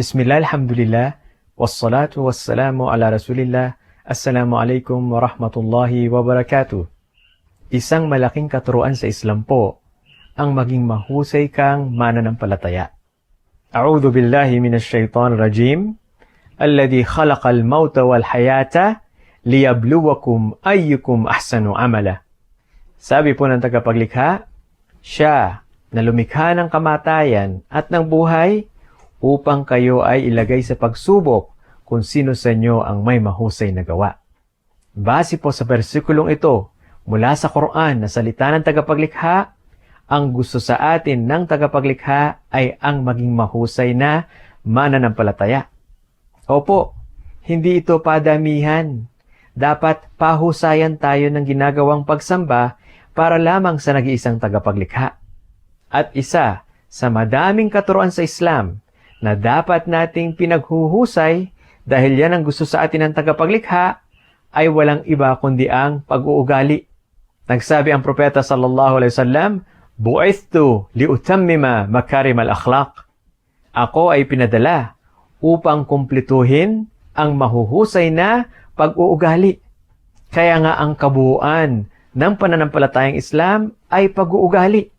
Bismillah, alhamdulillah, wassalatu wassalamu ala rasulillah, assalamu alaikum warahmatullahi wabarakatuh. Isang malaking katuruan sa Islam po ang maging mahusay kang mananampalataya. A'udhu billahi minash shaitan rajim, alladhi khalaqal mauta wal hayata liyabluwakum ayyukum ahsanu amala. Sabi po ng tagapaglikha, siya na lumikha ng kamatayan at ng buhay upang kayo ay ilagay sa pagsubok kung sino sa inyo ang may mahusay na gawa. Base po sa versikulong ito, mula sa Quran na salita ng tagapaglikha, ang gusto sa atin ng tagapaglikha ay ang maging mahusay na mananampalataya. Opo, hindi ito padamihan. Dapat pahusayan tayo ng ginagawang pagsamba para lamang sa nag-iisang tagapaglikha. At isa sa madaming katuruan sa Islam na dapat nating pinaghuhusay dahil yan ang gusto sa atin ng tagapaglikha ay walang iba kundi ang pag-uugali. Nagsabi ang propeta sallallahu alaihi wasallam, "Bu'ithtu liutammima makarim al-akhlaq." Ako ay pinadala upang kumpletuhin ang mahuhusay na pag-uugali. Kaya nga ang kabuuan ng pananampalatayang Islam ay pag-uugali.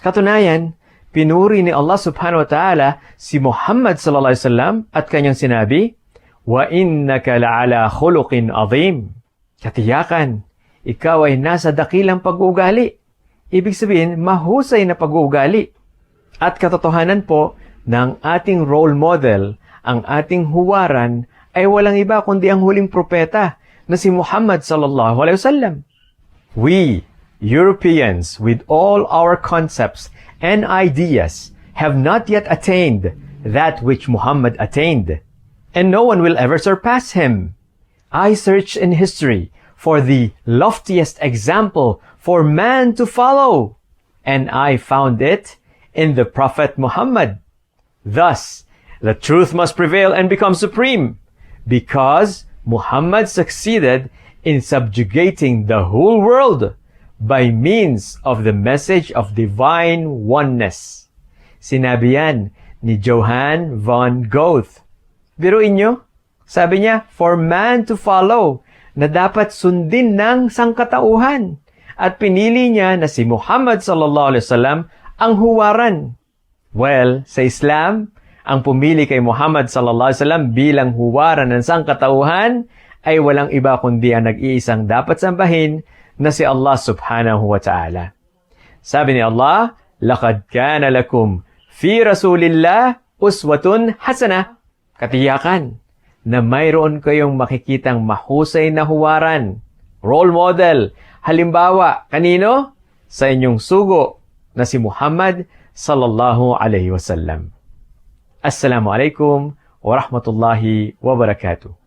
Katunayan, pinuri ni Allah subhanahu wa ta'ala si Muhammad sallallahu alaihi wasallam at kanyang sinabi, Wa innaka la'ala khuluqin azim. Katiyakan, ikaw ay nasa dakilang pag-uugali. Ibig sabihin, mahusay na pag-uugali. At katotohanan po ng ating role model, ang ating huwaran, ay walang iba kundi ang huling propeta na si Muhammad sallallahu alaihi wasallam. We, Europeans, with all our concepts and ideas, have not yet attained that which Muhammad attained, and no one will ever surpass him. I searched in history for the loftiest example for man to follow, and I found it in the Prophet Muhammad. Thus, the truth must prevail and become supreme, because Muhammad succeeded in subjugating the whole world by means of the message of divine oneness. Sinabi yan ni Johann von Goethe. Biruin nyo, sabi niya, for man to follow, na dapat sundin ng sangkatauhan. At pinili niya na si Muhammad sallallahu alaihi wasallam ang huwaran. Well, sa Islam, ang pumili kay Muhammad sallallahu alaihi wasallam bilang huwaran ng sangkatauhan ay walang iba kundi ang nag-iisang dapat sambahin na si Allah subhanahu wa ta'ala. Sabi ni Allah, Lakad kana lakum fi Rasulillah uswatun hasana. Katiyakan na mayroon kayong makikitang mahusay na huwaran. Role model. Halimbawa, kanino? Sa inyong sugo na si Muhammad sallallahu alaihi wasallam. Assalamu alaikum wa rahmatullahi wa barakatuh.